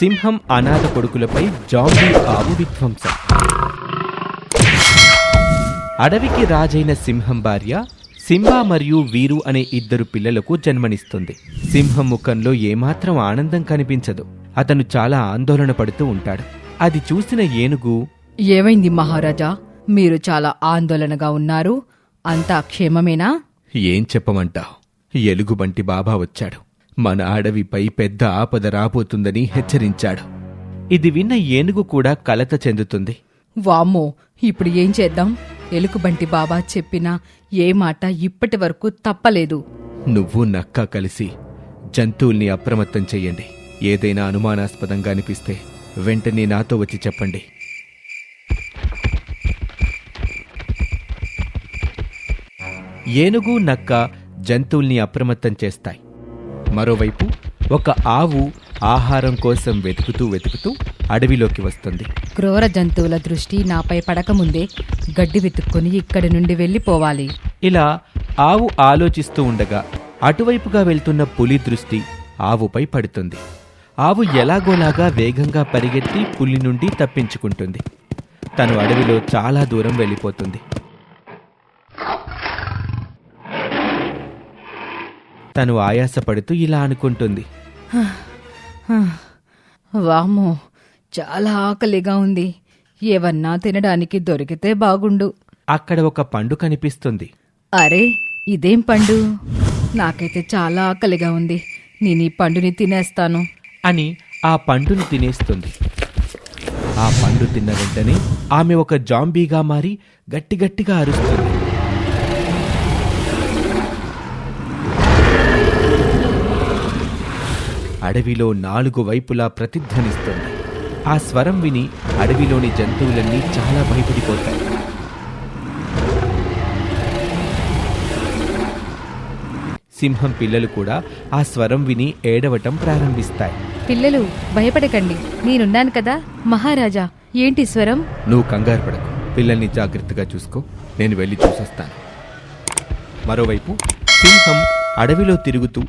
సింహం అనాథ కొడుకులపై జాంబీ ఆవు విధ్వంసం. అడవికి రాజైన సింహం భార్య సింబా మరియు వీరు అనే ఇద్దరు పిల్లలకు జన్మనిస్తుంది. సింహం ముఖంలో ఏమాత్రం ఆనందం కనిపించదు. అతను చాలా ఆందోళన పడుతూ ఉంటాడు. అది చూసిన ఏనుగు ఏమైంది మహారాజా? మీరు చాలా ఆందోళనగా ఉన్నారు. అంతా క్షేమమేనా? ఏం చెప్పమంటావు? ఎలుగుబంటి బాబా వచ్చాడు. మన అడవిపై పెద్ద ఆపద రాబోతుందని హెచ్చరించాడు. ఇది విన్న ఏనుగు కూడా కలత చెందుతుంది. వామ్మో ఇప్పుడు ఏం చేద్దాం? ఎలుకబంటి బాబా చెప్పిన ఏ మాట ఇప్పటి వరకు తప్పలేదు. నువ్వు నక్క కలిసి జంతువుల్ని అప్రమత్తం చెయ్యండి. ఏదైనా అనుమానాస్పదంగా అనిపిస్తే వెంటనే నాతో వచ్చి చెప్పండి. ఏనుగు నక్క జంతువుల్ని అప్రమత్తం చేస్తాయి. మరోవైపు ఒక ఆవు ఆహారం కోసం వెతుకుతూ వెతుకుతూ అడవిలోకి వస్తుంది. క్రూర జంతువుల దృష్టి నాపై పడకముందే గడ్డి వెతుక్కొని ఇక్కడి నుండి వెళ్ళిపోవాలి. ఇలా ఆవు ఆలోచిస్తూ ఉండగా అటువైపుగా వెళ్తున్న పులి దృష్టి ఆవుపై పడుతుంది. ఆవు ఎలాగోలాగా వేగంగా పరిగెత్తి పులి నుండి తప్పించుకుంటుంది. తను అడవిలో చాలా దూరం వెళ్ళిపోతుంది. తను ఆయాసపడుతూ ఇలా అనుకుంటుంది. వామ్మో చాలా ఆకలిగా ఉంది. ఏవన్నా తినడానికి దొరికితే బాగుండు. అక్కడ ఒక పండు కనిపిస్తుంది. అరే ఇదేం పండు? నాకైతే చాలా ఆకలిగా ఉంది. నేను ఈ పండుని తినేస్తాను. అని ఆ పండును తినేస్తుంది. ఆ పండు తిన్న వెంటనే ఆమె ఒక జాంబీగా మారి గట్టిగట్టిగా అరుస్తుంది. అడవిలో నాలుగు వైపులా ప్రతిధ్వనిస్తుంది. ఆ స్వరం విని అడవిలోని జంతువులన్నీ చాలా భయపడిపోతాయి. సింహం పిల్లలు కూడా ఆ స్వరం విని ఏడవటం ప్రారంభిస్తాయి. పిల్లలు భయపడకండి. నేనున్నాను కదా మహారాజా. ఏంటి స్వరం? నువ్వు కంగారు పడకు. పిల్లల్ని జాగ్రత్తగా చూసుకో. నేను వెళ్ళి చూసొస్తాను. మరోవైపు సింహం అడవిలో తిరుగుతూ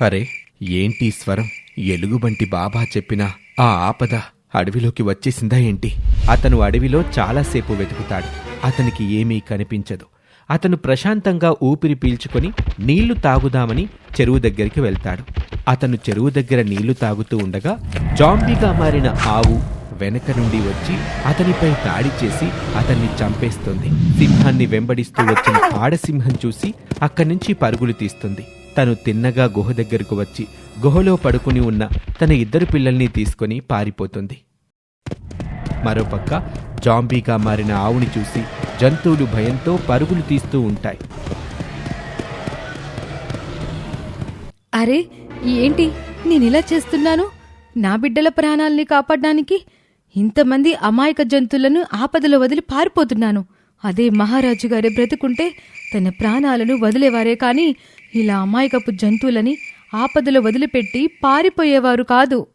అరే ఏంటి స్వరం? ఎలుగుబంటి బాబా చెప్పిన ఆ ఆపద అడవిలోకి వచ్చేసిందా ఏంటి? అతను అడవిలో చాలాసేపు వెతుకుతాడు. అతనికి ఏమీ కనిపించదు. అతను ప్రశాంతంగా ఊపిరి పీల్చుకొని నీళ్ళు తాగుదామని చెరువు దగ్గరికి వెళ్తాడు. అతను చెరువు దగ్గర నీళ్ళు తాగుతూ ఉండగా జాంబీగా మారిన ఆవు వెనక నుండి వచ్చి అతనిపై దాడి చేసి అతన్ని చంపేస్తుంది. సింహాన్ని వెంబడిస్తూ వచ్చిన ఆడసింహం చూసి అక్కడి నుంచి పరుగులు తీస్తుంది. తను తిన్నగా గుహ దగ్గరకు వచ్చి గుహలో పడుకుని ఉన్న తన ఇద్దరు పిల్లల్ని తీసుకొని పారిపోతుంది. మరోపక్క జాంబీగా మారిన ఆవుని చూసి జంతువులు భయంతో పరుగులు తీస్తూ ఉంటాయి. అరే ఏంటి? నేనిలా చేస్తున్నాను? నా బిడ్డల ప్రాణాల్ని కాపాడడానికి ఇంతమంది అమాయక జంతువులను ఆపదలో వదిలి పారిపోతున్నాను. అదే మహారాజు గారే బ్రతుకుంటే తన ప్రాణాలను వదిలేవారే కానీ ఇలా అమాయకపు జంతువులని ఆపదలో వదిలిపెట్టి పారిపోయేవారు కాదు.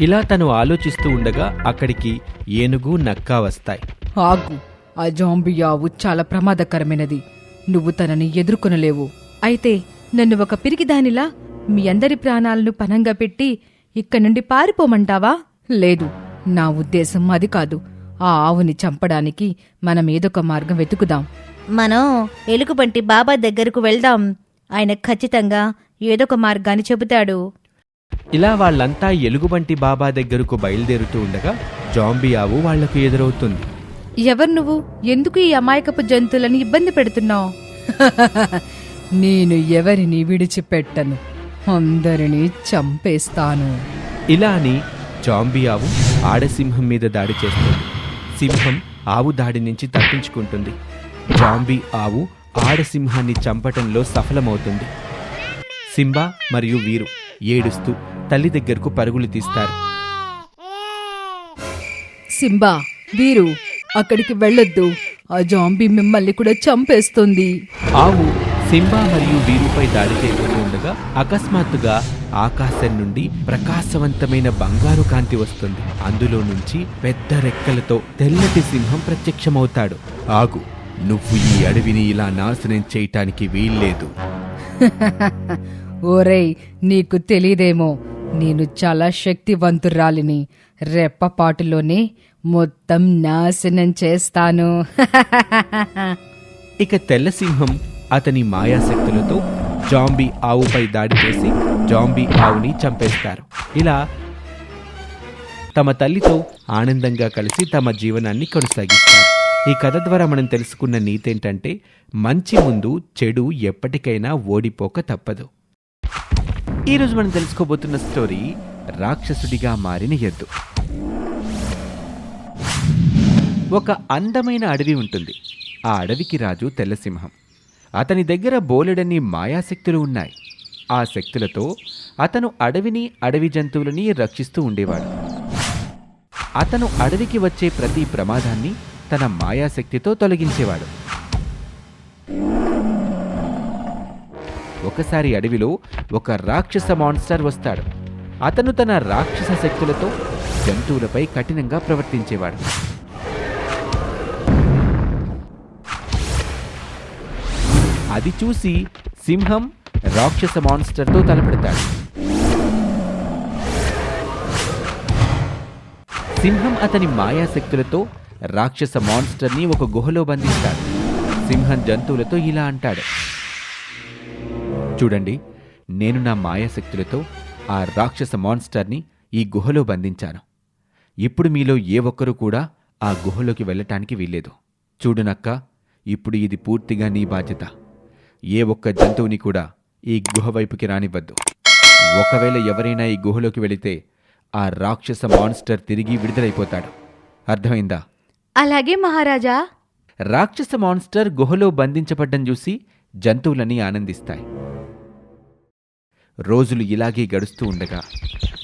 ఇలా తను ఆలోచిస్తూ ఉండగా అక్కడికి ఏనుగు నక్క వస్తాయి. ఆగు. ఆ జాంబీ ఆవు చాలా ప్రమాదకరమైనది. నువ్వు తనని ఎదుర్కొనలేవు. అయితే నన్ను ఒక పిరికిదానిలా మీ అందరి ప్రాణాలను పనంగా పెట్టి ఇక్కడి నుండి పారిపోమంటావా? లేదు. నా ఉద్దేశం అది కాదు. ఆ ఆవుని చంపడానికి మనం ఏదొక మార్గం వెతుకుదాం. మనం ఎలుగుబంటి బాబా దగ్గరకు వెళ్దాం. ఆయన ఖచ్చితంగా ఏదొక మార్గాన్ని చెబుతాడు. ఇలా వాళ్ళంతా ఎలుగుబంటి బాబా దగ్గరకు బయలుదేరుతూ ఉండగా జాంబీ ఆవు వాళ్ళకు ఎదురవుతుంది. ఎవరు నువ్వు? ఎందుకు ఈ అమాయకపు జంతువులను ఇబ్బంది పెడుతున్నావు? నేను ఎవరిని విడిచిపెట్టను? అందరినీ చంపేస్తాను. ఇలా అని జాంబీ ఆవు ఆడసింహం మీద దాడి చేస్తుంది. సింహం ఆవు దాడి నుంచి తప్పించుకుంటుంది. జాంబీ ఆవు ఆడసింహాన్ని చంపటంలో సఫలమవుతుంది. సింబా మరియు వీరు ఏడుస్తూ తల్లి దగ్గరకు పరుగులు తీస్తారు. సింబా వీరు అక్కడికి వెళ్ళొద్దు. ఆ జాంబీ మిమ్మల్ని కూడా చంపేస్తుంది. ఆవు సింబా మరియు వీరుపై దాడి చేయబోతూ ఉండగా అకస్మాత్తుగా ఆకాశం నుండి ప్రకాశవంతమైన బంగారు కాంతి వస్తుంది. అందులో నుంచి పెద్ద రెక్కలతో తెల్లటి సింహం ప్రత్యక్షమవుతాడు. ఆగు. నువ్వు ఈ అడవిని ఇలా నాశనం చేయటానికి వీల్లేదు. ఓరేయ్ నీకు తెలీదేమో. నేను చాలా శక్తివంతురాలిని. రెప్పపాటులోనే మొత్తం నాశనం చేస్తాను. ఇక తెల్లసింహం అతని మాయాశక్తులతో జాంబీ ఆవుపై దాడి చేసి జాంబీ ఆవుని చంపేస్తారు. ఇలా తమ తల్లితో ఆనందంగా కలిసి తమ జీవనాన్ని కొనసాగిస్తారు. ఈ కథ ద్వారా మనం తెలుసుకున్న నీతేంటంటే మంచి ముందు చెడు ఎప్పటికైనా ఓడిపోక తప్పదు. ఈరోజు మనం తెలుసుకోబోతున్న స్టోరీ రాక్షసుడిగా మారిన ఎద్దు. ఒక అందమైన అడవి ఉంటుంది. ఆ అడవికి రాజు తెల్లసింహం. అతని దగ్గర బోలెడన్ని మాయాశక్తులు ఉన్నాయి. ఆ శక్తులతో అతను అడవిని అడవి జంతువులని రక్షిస్తూ ఉండేవాడు. అతను అడవికి వచ్చే ప్రతి ప్రమాదాన్ని తన మాయాశక్తితో తొలగించేవాడు. ఒకసారి అడవిలో ఒక రాక్షస మాన్స్టర్ వస్తాడు. అతను తన రాక్షస శక్తులతో జంతువులపై కఠినంగా ప్రవర్తించేవాడు. అది చూసి సింహం రాక్షస మాన్స్టర్తో తలపెడతాడు. సింహం అతని మాయాశక్తులతో రాక్షస మాన్స్టర్ని ఒక గుహలో బంధిస్తాడు. సింహం జంతువులతో ఇలా అంటాడు. చూడండి నేను నా మాయాశక్తులతో ఆ రాక్షస మాన్స్టర్ని ఈ గుహలో బంధించాను. ఇప్పుడు మీలో ఏ ఒక్కరూ కూడా ఆ గుహలోకి వెళ్ళటానికి వీల్లేదు. చూడునక్క ఇప్పుడు ఇది పూర్తిగా నీ బాధ్యత. ఏ ఒక్క జంతువుని కూడా ఈ గుహ వైపుకి రానివ్వద్దు. ఒకవేళ ఎవరైనా ఈ గుహలోకి వెళితే ఆ రాక్షస మాన్స్టర్ తిరిగి విడుదలైపోతాడు. అర్థమైందా? అలాగే మహారాజా. రాక్షస మాన్స్టర్ గుహలో బంధించబడ్డం చూసి జంతువులన్నీ ఆనందిస్తాయి. రోజులు ఇలాగే గడుస్తూ ఉండగా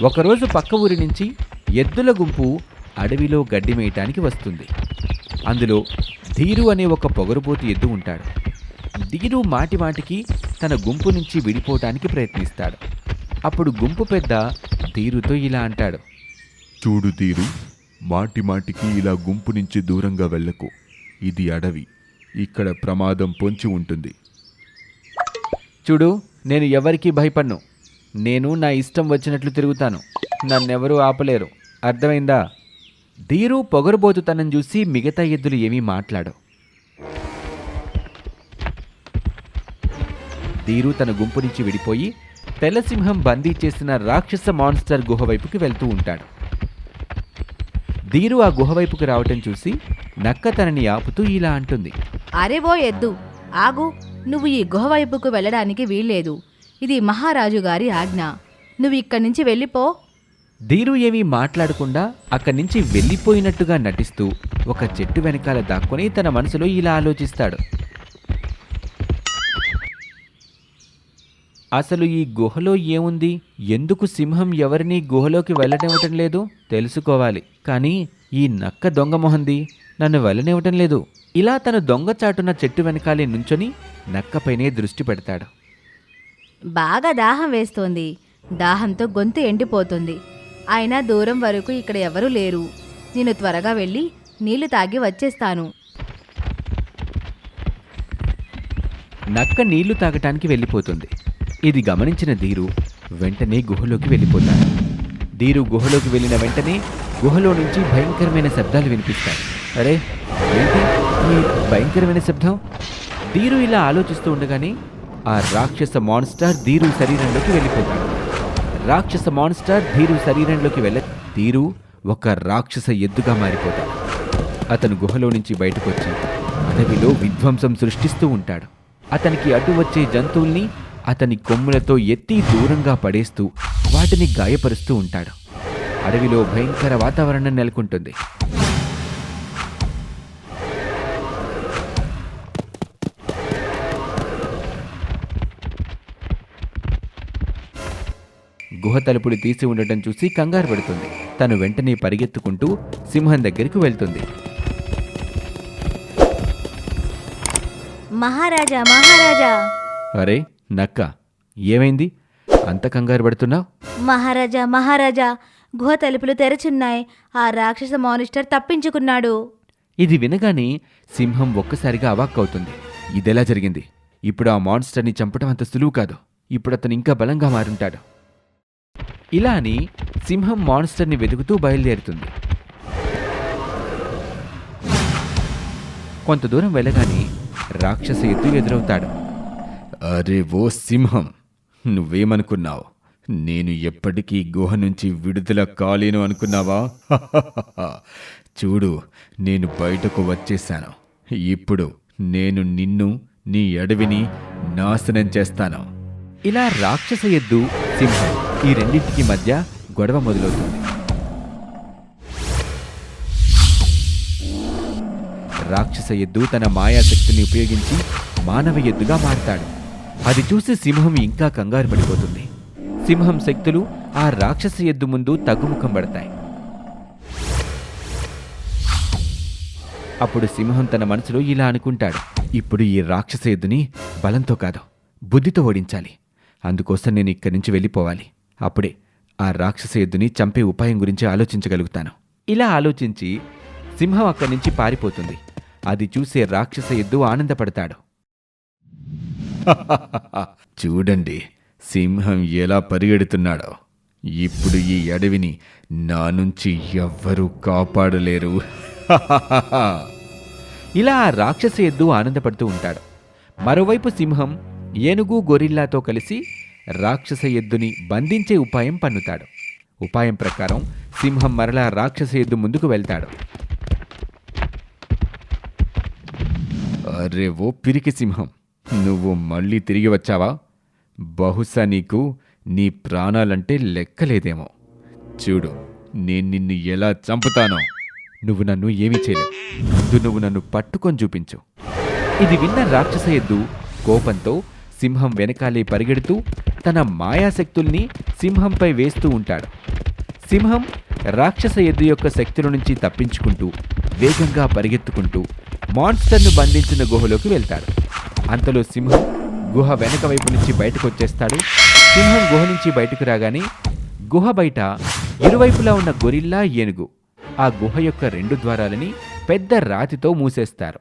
ఒకరోజు పక్క ఊరి నుంచి ఎద్దుల గుంపు అడవిలో గడ్డి మేయటానికి వస్తుంది. అందులో ధీరు అనే ఒక పొగరుబోతు ఎద్దు ఉంటాడు. ధీరు మాటిమాటికి తన గుంపు నుంచి విడిపోవటానికి ప్రయత్నిస్తాడు. అప్పుడు గుంపు పెద్ద ధీరుతో ఇలా అంటాడు. చూడు తీరు మాటి మాటికి ఇలా గుంపు నుంచి దూరంగా వెళ్ళకు. ఇది అడవి. ఇక్కడ ప్రమాదం పొంచి ఉంటుంది. చూడు నేను ఎవరికీ భయపడ్ను. నేను నా ఇష్టం వచ్చినట్లు తిరుగుతాను. నన్నెవరూ ఆపలేరు. అర్థమైందా? ధీరు పొగరుబోతుతనం చూసి మిగతా ఎద్దులు ఏమీ మాట్లాడవు. ధీరు తన గుంపు నుంచి విడిపోయి తెల్లసింహం బందీ చేసిన రాక్షస మాన్స్టర్ గుహ వైపుకి వెళ్తూ ఉంటాడు. ధీరు ఆ గుహ వైపుకి రావటం చూసి నక్క తనని ఆపుతూ ఇలా అంటుంది. అరే ఓ ఎద్దు ఆగు. నువ్వు ఈ గుహ వైపుకు వెళ్ళడానికి వీల్లేదు. ఇది మహారాజు గారి ఆజ్ఞ. నువ్వు ఇక్కడి నుంచి వెళ్ళిపో. ధీరు ఏమీ మాట్లాడకుండా అక్కడి నుంచి వెళ్ళిపోయినట్టుగా నటిస్తూ ఒక చెట్టు వెనకాల దాక్కొని తన మనసులో ఇలా ఆలోచిస్తాడు. అసలు ఈ గుహలో ఏముంది? ఎందుకు సింహం ఎవరిని గుహలోకి వెళ్ళనివ్వటం లేదు? తెలుసుకోవాలి. కానీ ఈ నక్క దొంగ మొహంది నన్ను వెళ్ళనివ్వటం లేదు. ఇలా తన దొంగచాటున చెట్టు వెనకాలే నుంచొని నక్కపైనే దృష్టి పెడతాడు. బాగా దాహం వేస్తోంది. దాహంతో గొంతు ఎండిపోతుంది. అయినా దూరం వరకు ఇక్కడ ఎవరూ లేరు. నేను త్వరగా వెళ్ళి నీళ్ళు తాగి వచ్చేస్తాను. నక్క నీళ్ళు తాగటానికి వెళ్ళిపోతుంది. ఇది గమనించిన ధీరు వెంటనే గుహలోకి వెళ్ళిపోతాడు. ధీరు గుహలోకి వెళ్ళిన వెంటనే గుహలో నుంచి భయంకరమైన శబ్దాలు వినిపిస్తాయి. అరే ఏంటి? ఈ భయంకరమైన శబ్దం? ధీరు ఇలా ఆలోచిస్తూ ఉండగానే ఆ రాక్షస మాన్స్టర్ ధీరు శరీరంలోకి వెళ్ళిపోతాడు. రాక్షస మాన్స్టర్ ధీరు శరీరంలోకి వెళ్ళ ధీరు ఒక రాక్షస ఎద్దుగా మారిపోతాడు. అతను గుహలో నుంచి బయటకు వచ్చి అడవిలో విధ్వంసం సృష్టిస్తూ ఉంటాడు. అతనికి అడ్డు వచ్చే జంతువుల్ని అతని కొమ్ములతో ఎత్తి దూరంగా పడేస్తూ వాటిని గాయపరుస్తూ ఉంటాడు. అడవిలో భయంకర వాతావరణం నెలకొంటుంది. గుహ తలుపులు తీసి ఉండటం చూసి కంగారు పడుతుంది. తను వెంటనే పరిగెత్తుకుంటూ సింహం దగ్గరికి వెళ్తుంది. మహారాజా మహారాజా! అరే నక్క. ఏమైంది? అంత కంగారు పడుతున్నావు? మహారాజా మహారాజా గుహ తలుపులు తెరచున్నాయి. ఆ రాక్షస మానిస్టర్ తప్పించుకున్నాడు. ఇది వినగానే సింహం ఒక్కసారిగా అవాక్కవుతుంది ఇదెలా జరిగింది? ఇప్పుడు ఆ మాన్స్టర్ని చంపడం అంత సులువు కాదు. ఇప్పుడు అతను ఇంకా బలంగా మారుంటాడు. ఇలా అని సింహం మాన్స్టర్ని వెతుకుతూ బయలుదేరుతుంది. కొంత దూరం వెళ్ళగానే రాక్షస ఎద్దు ఎదురవుతాడు. అరే ఓ సింహం నువ్వేమనుకున్నావు? నేను ఎప్పటికీ గుహ నుంచి విడుదల కాలేను అనుకున్నావా? చూడు నేను బయటకు వచ్చేశాను. ఇప్పుడు నేను నిన్ను నీ అడవిని నాశనం చేస్తాను. ఇలా రాక్షస ఎద్దు సింహం ఈ రెండింటికి మధ్య గొడవ మొదలవుతుంది. రాక్షస ఎద్దు తన మాయాశక్తిని ఉపయోగించి మానవ ఎద్దుగా మారతాడు. అది చూసి సింహం ఇంకా కంగారు పడిపోతుంది. సింహం శక్తులు ఆ రాక్షస ఎద్దు ముందు తగ్గుముఖం పడతాయి. అప్పుడు సింహం తన మనసులో ఇలా అనుకుంటాడు. ఇప్పుడు ఈ రాక్షస ఎద్దుని బలంతో కాదు బుద్ధితో ఓడించాలి. అందుకోసం నేను ఇక్కడి నుంచి వెళ్ళిపోవాలి. అప్పుడే ఆ రాక్షస ఎద్దుని చంపే ఉపాయం గురించి ఆలోచించగలుగుతాను. ఇలా ఆలోచించి సింహం అక్కడి నుంచి పారిపోతుంది. అది చూసే రాక్షస ఎద్దు ఆనందపడతాడు. చూడండి సింహం ఎలా పరిగెడుతున్నాడో. ఇప్పుడు ఈ అడవిని నా నుంచి ఎవ్వరూ కాపాడలేరు. ఇలా ఆ రాక్షస ఎద్దు ఆనందపడుతూ ఉంటాడు. మరోవైపు సింహం ఏనుగు గొరిల్లాతో కలిసి రాక్షస ఎద్దుని బంధించే ఉపాయం పన్నుతాడు. ఉపాయం ప్రకారం సింహం మరలా రాక్షస ఎద్దు ముందుకు వెళ్తాడు. అరే ఓ పిరికి సింహం. నువ్వు మళ్ళీ తిరిగి వచ్చావా? బహుశా నీకు నీ ప్రాణాలంటే లెక్కలేదేమో. చూడు నేను నిన్ను ఎలా చంపుతానో. నువ్వు నన్ను ఏమీ చేయలేవు. ముందు నువ్వు నన్ను పట్టుకొని చూపించు. ఇది విన్న రాక్షస ఎద్దు కోపంతో సింహం వెనకాలే పరిగెడుతూ తన మాయాశక్తుల్ని సింహంపై వేస్తూ ఉంటాడు. సింహం రాక్షస ఎద్దు యొక్క శక్తుల నుంచి తప్పించుకుంటూ వేగంగా పరిగెత్తుకుంటూ మాన్స్టర్ను బంధించిన గుహలోకి వెళ్తాడు. అంతలో సింహం గుహ వెనుక వైపు నుంచి బయటకు వచ్చేస్తాడు. సింహం గుహ నుంచి బయటకు రాగానే గుహ బయట ఇరువైపులా ఉన్న గొరిల్లా ఏనుగు ఆ గుహ యొక్క రెండు ద్వారాలని పెద్ద రాతితో మూసేస్తారు.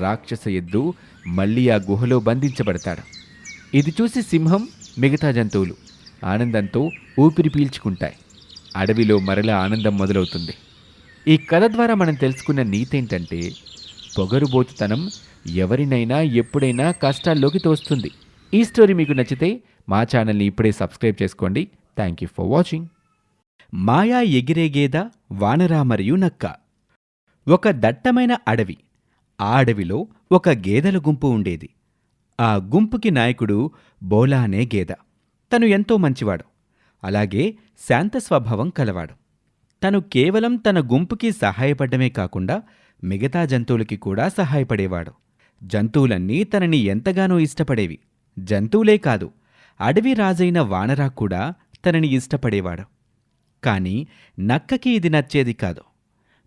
రాక్షస ఎద్దు మళ్ళీ ఆ గుహలో బంధించబడతాడు. ఇది చూసి సింహం మిగతా జంతువులు ఆనందంతో ఊపిరి పీల్చుకుంటాయి. అడవిలో మరలా ఆనందం మొదలవుతుంది. ఈ కథ ద్వారా మనం తెలుసుకున్న నీతేంటంటే పొగరుబోతుతనం ఎవరినైనా ఎప్పుడైనా కష్టాల్లోకి తోస్తుంది. ఈ స్టోరీ మీకు నచ్చితే మా ఛానల్ని ఇప్పుడే సబ్స్క్రైబ్ చేసుకోండి. థ్యాంక్ యూ ఫర్ వాచింగ్ మాయా ఎగిరే గేద వానరా మరియు నక్క. ఒక దట్టమైన అడవి. ఆ అడవిలో ఒక గేదెల గుంపు ఉండేది. ఆ గుంపుకి నాయకుడు బోలా అనే గేద. తను ఎంతో మంచివాడు. అలాగే శాంత స్వభావం కలవాడు. తను కేవలం తన గుంపుకి సహాయపడ్డమే కాకుండా మిగతా జంతువులకి కూడా సహాయపడేవాడు. జంతువులన్నీ తనని ఎంతగానో ఇష్టపడేవి. జంతువులే కాదు అడవి రాజైన వానరా కూడా తనని ఇష్టపడేవాడు. కాని నక్కకి ఇది నచ్చేది కాదు.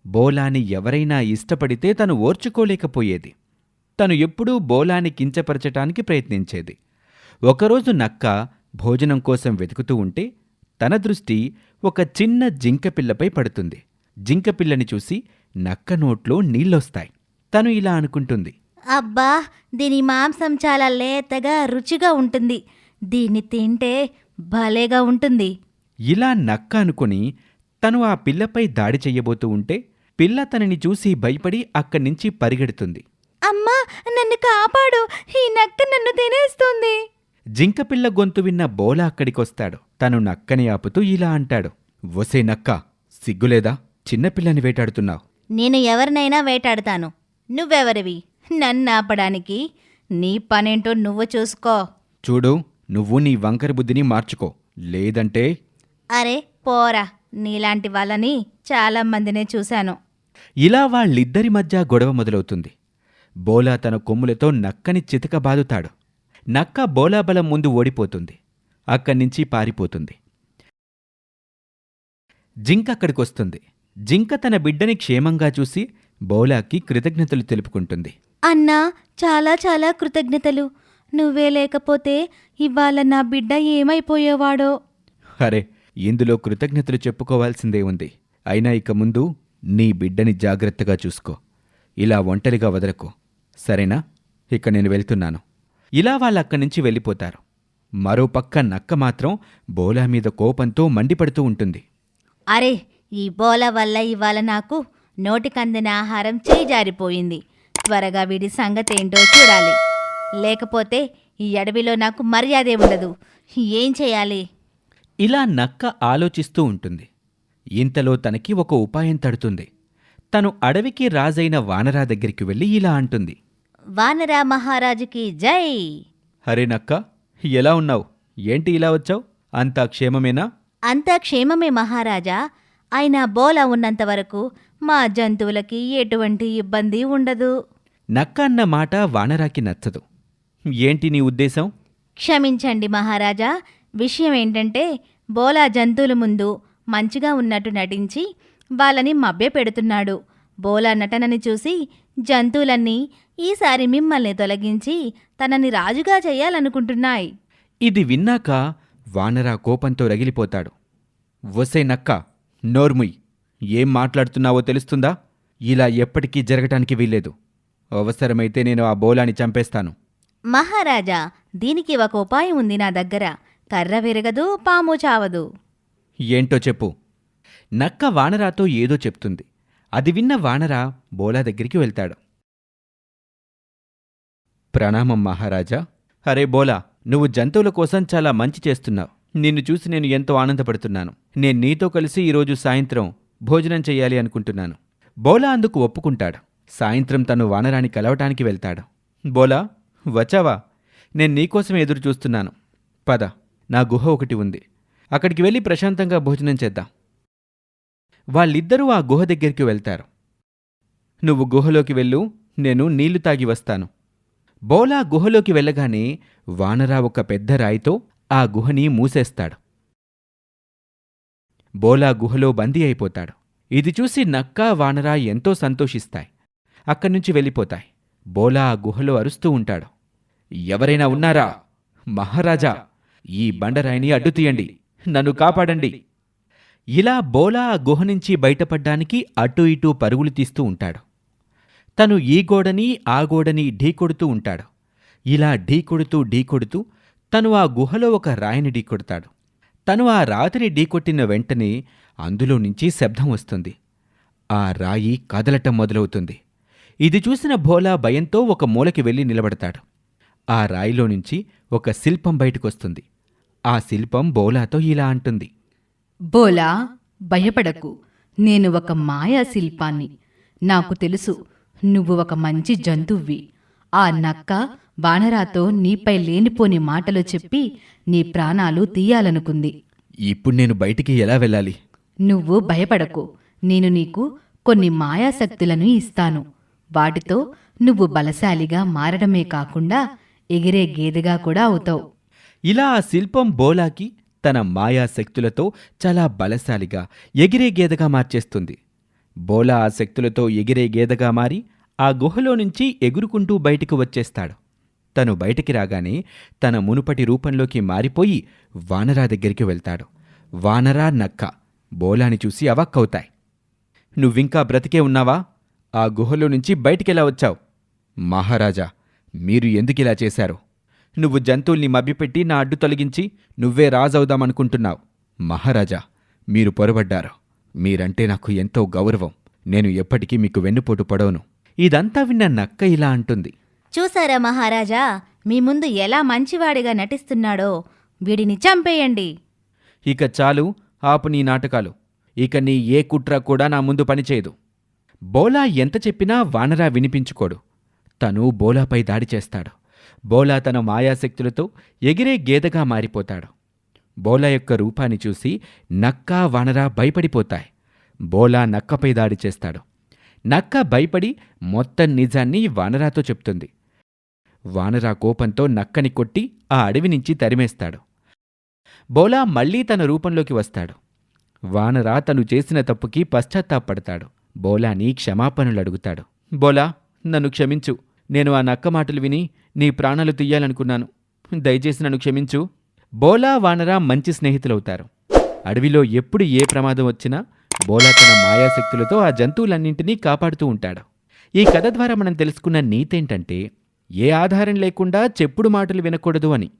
బోలాని ఎవరైనా ఇష్టపడితే తను ఓర్చుకోలేకపోయేది. తను ఎప్పుడూ బోలాని కించపరచటానికి ప్రయత్నించేది. ఒకరోజు నక్క భోజనం కోసం వెతుకుతూ ఉంటే తన దృష్టి ఒక చిన్న జింకపిల్లపై పడుతుంది. జింకపిల్లని చూసి నక్క నోట్లో నీళ్ళొస్తాయి. తను ఇలా అనుకుంటుంది. అబ్బా దీని మాంసం చాలా లేతగా రుచిగా ఉంటుంది. దీన్ని తింటే భలేగా ఉంటుంది. ఇలా నక్క అనుకుని తను ఆ పిల్లపై దాడి చెయ్యబోతూ ఉంటే పిల్ల తనని చూసి భయపడి అక్కడి నుంచి పరిగెడుతుంది. అమ్మా నన్ను కాపాడు. ఈ నక్క నన్ను తినేస్తుంది. జింకపిల్ల గొంతు విన్న బోల అక్కడికొస్తాడు. తను నక్కని ఆపుతూ ఇలా అంటాడు. ఒసే నక్క సిగ్గులేదా? చిన్నపిల్లని వేటాడుతున్నావు. నేను ఎవరినైనా వేటాడతాను. నువ్వెవరివి? నన్ను ఆపడానికి నీ పనేంటో నువ్వు చూసుకో. చూడు నువ్వు నీ వంకర బుద్ధిని మార్చుకో. లేదంటే అరే పోరా. నీలాంటి వాళ్ళని చాలా మందినే చూశాను. ఇలా వాళ్ళిద్దరి మధ్య గొడవ మొదలవుతుంది. బోలా తన కొమ్ములతో నక్కని చితక బాదుతాడు. నక్క బోలా బలం ముందు ఓడిపోతుంది. అక్కడి నుంచి పారిపోతుంది. జింక అక్కడికొస్తుంది జింక తన బిడ్డని క్షేమంగా చూసి బోలాకి కృతజ్ఞతలు తెలుపుకుంటుంది. అన్నా చాలా చాలా కృతజ్ఞతలు. నువ్వే లేకపోతే ఇవాళ నా బిడ్డ ఏమైపోయేవాడో? అరే ఇందులో కృతజ్ఞతలు చెప్పుకోవాల్సిందే ఉంది. అయినా ఇక ముందు నీ బిడ్డని జాగ్రత్తగా చూసుకో. ఇలా ఒంటరిగా వదలకు. సరేనా? ఇక నేను వెళ్తున్నాను. ఇలా వాళ్ళు అక్కడి నుంచి వెళ్ళిపోతారు. మరోపక్క నక్క మాత్రం బోలా మీద కోపంతో మండిపడుతూ ఉంటుంది. అరే ఈ బోల వల్ల ఇవాళ నాకు నోటికందిన ఆహారం చేయి జారిపోయింది త్వరగా వీడి సంగతి ఏంటో చూడాలి. లేకపోతే ఈ అడవిలో నాకు మర్యాదే ఉండదు. ఏం చేయాలి? ఇలా నక్క ఆలోచిస్తూ ఉంటుంది. ఇంతలో తనకి ఒక ఉపాయం తడుతుంది. తను అడవికి రాజైన వానరా దగ్గరికి వెళ్ళి ఇలా అంటుంది. వానరా మహారాజుకి జై! హరే నక్క ఎలా ఉన్నావు? ఏంటి ఇలా వచ్చావు? అంతా క్షేమమేనా? అంతా క్షేమమే మహారాజా. అయినా బోల ఉన్నంత వరకు మా జంతువులకి ఎటువంటి ఇబ్బంది ఉండదు. నక్క అన్న మాట వానరాకి నచ్చదు. ఏంటి నీ ఉద్దేశం? క్షమించండి మహారాజా విషయం ఏంటంటే బోలా జంతువుల ముందు మంచిగా ఉన్నట్టు నటించి వాళ్ళని మభ్య పెడుతున్నాడు. బోలా నటనని చూసి జంతువులన్నీ ఈసారి మిమ్మల్ని తొలగించి తనని రాజుగా చేయాలనుకుంటున్నాయి. ఇది విన్నాక వానరా కోపంతో రగిలిపోతాడు. వసే నక్క నోర్ముయ్ ఏం మాట్లాడుతున్నావో తెలుస్తుందా? ఇలా ఎప్పటికీ జరగటానికి వీల్లేదు. అవసరమైతే నేను ఆ బోలాని చంపేస్తాను. మహారాజా దీనికి ఒక ఉపాయం ఉంది నా దగ్గర. కర్ర విరగదు పాము చావదు. ఏంటో చెప్పు. నక్క వానరాతో ఏదో చెప్తుంది. అది విన్న వానరా బోలా దగ్గరికి వెళ్తాడు. ప్రణామం మహారాజా. అరే బోలా నువ్వు జంతువుల కోసం చాలా మంచి చేస్తున్నావు. నిన్ను చూసి నేను ఎంతో ఆనందపడుతున్నాను. నేను నీతో కలిసి ఈరోజు సాయంత్రం భోజనం చెయ్యాలి అనుకుంటున్నాను. బోలా అందుకు ఒప్పుకుంటాడు. సాయంత్రం తను వానరాని కలవటానికి వెళ్తాడు. బోలా వచ్చావా? నేను నీకోసం ఎదురు చూస్తున్నాను పద నా గుహ ఒకటి ఉంది. అక్కడికి వెళ్ళి ప్రశాంతంగా భోజనం చేద్దాం. వాళ్ళిద్దరూ ఆ గుహ దగ్గరికి వెళ్తారు. నువ్వు గుహలోకి వెళ్ళు నేను నీళ్ళు తాగి వస్తాను. బోలా గుహలోకి వెళ్ళగానే వానరా ఒక పెద్ద రాయితో ఆ గుహని మూసేస్తాడు. బోలా గుహలో బందీ అయిపోతాడు. ఇది చూసి నక్కా వానరా ఎంతో సంతోషిస్తాయి. అక్కడ్నుంచి వెళ్ళిపోతాయి. బోలా ఆ గుహలో అరుస్తూ ఉంటాడు. ఎవరైనా ఉన్నారా? మహారాజా ఈ బండరాయిని అడ్డు తీయండి. నన్ను కాపాడండి. ఇలా బోలా ఆ గుహ నుంచి బయటపడ్డానికి అటూ ఇటూ పరుగులు తీస్తూ ఉంటాడు. తను ఈ గోడని ఆ గోడని ఢీకొడుతూ ఉంటాడు. ఇలా ఢీకొడుతూ ఢీకొడుతూ తను ఆ గుహలో ఒక రాయిని ఢీకొడతాడు తను ఆ రాతిని ఢీకొట్టిన వెంటనే అందులో నుంచి శబ్దం వస్తుంది. ఆ రాయి కదలటం మొదలవుతుంది. ఇది చూసిన భోలా భయంతో ఒక మూలకి వెళ్ళి నిలబడతాడు. ఆ రాయిలో నుంచి ఒక శిల్పం బయటకొస్తుంది. ఆ శిల్పం బోలాతో ఇలా అంటుంది. బోలా భయపడకు. నేను ఒక మాయా శిల్పాన్ని. నాకు తెలుసు నువ్వు ఒక మంచి జంతువ్వి. ఆ నక్క వానరాతో నీపై లేనిపోని మాటలు చెప్పి నీ ప్రాణాలు తీయాలనుకుంది. ఇప్పుడు నేను బయటికి ఎలా వెళ్ళాలి? నువ్వు భయపడకు. నేను నీకు కొన్ని మాయాశక్తులను ఇస్తాను. వాటితో నువ్వు బలశాలిగా మారడమే కాకుండా ఎగిరే గేదెగా కూడా అవుతావు. ఇలా ఆ శిల్పం బోలాకి తన మాయా శక్తులతో చాలా బలశాలిగా ఎగిరే గేదగా మార్చేస్తుంది. బోలా ఆ శక్తులతో ఎగిరే గేదగా మారి ఆ గుహలో నుంచి ఎగురుకుంటూ బయటకు వచ్చేస్తాడు. తను బయటికి రాగానే తన మునుపటి రూపంలోకి మారిపోయి వానరా దగ్గరికి వెళ్తాడు. వానరా నక్క. బోలాని చూసి అవక్కవుతాయి. నువ్వింకా బ్రతికే ఉన్నావా? ఆ గుహలో నుంచి బయటికెలా వచ్చావు? మహారాజా మీరు ఎందుకిలా చేశారు? నువ్వు జంతువుల్ని మభ్యపెట్టి నా అడ్డు తొలగించి నువ్వే రాజవుదామనుకుంటున్నావు. మహారాజా మీరు పొరబడ్డారు. మీరంటే నాకు ఎంతో గౌరవం. నేను ఎప్పటికీ మీకు వెన్నుపోటు పడవను. ఇదంతా విన్న నక్క ఇలా అంటుంది. చూసారా మహారాజా మీ ముందు ఎలా మంచివాడిగా నటిస్తున్నాడో. వీడిని చంపేయండి. ఇక చాలు ఆపు నీ నాటకాలు. ఇక నీ ఏ కుట్ర కూడా నా ముందు పనిచేయదు. బోలా ఎంత చెప్పినా వానరా వినిపించుకోడు. తను బోలాపై దాడి చేస్తాడు. బోలా తన మాయాశక్తులతో ఎగిరే గేదెగా మారిపోతాడు. బోలా యొక్క రూపాన్ని చూసి నక్క వానరా భయపడిపోతాయి. బోలా నక్కపై దాడి చేస్తాడు. నక్క భయపడి మొత్తం నిజాన్ని వానరాతో చెప్తుంది. వానరా కోపంతో నక్కని కొట్టి ఆ అడవి నుంచి తరిమేస్తాడు. బోలా మళ్ళీ తన రూపంలోకి వస్తాడు. వానరా తను చేసిన తప్పుకి పశ్చాత్తాపడతాడు బోలాని క్షమాపణలు అడుగుతాడు. బోలా నన్ను క్షమించు. నేను ఆ నక్క మాటలు విని నీ ప్రాణాలు తీయాలనుకున్నాను. దయచేసి నన్ను క్షమించు. బోలా వానరా మంచి స్నేహితులవుతారు. అడవిలో ఎప్పుడు ఏ ప్రమాదం వచ్చినా బోలా తన మాయాశక్తులతో ఆ జంతువులన్నింటినీ కాపాడుతూ ఉంటాడు. ఈ కథ ద్వారా మనం తెలుసుకున్న నీతేంటంటే ఏ ఆధారం లేకుండా చెప్పుడు మాటలు వినకూడదు అని.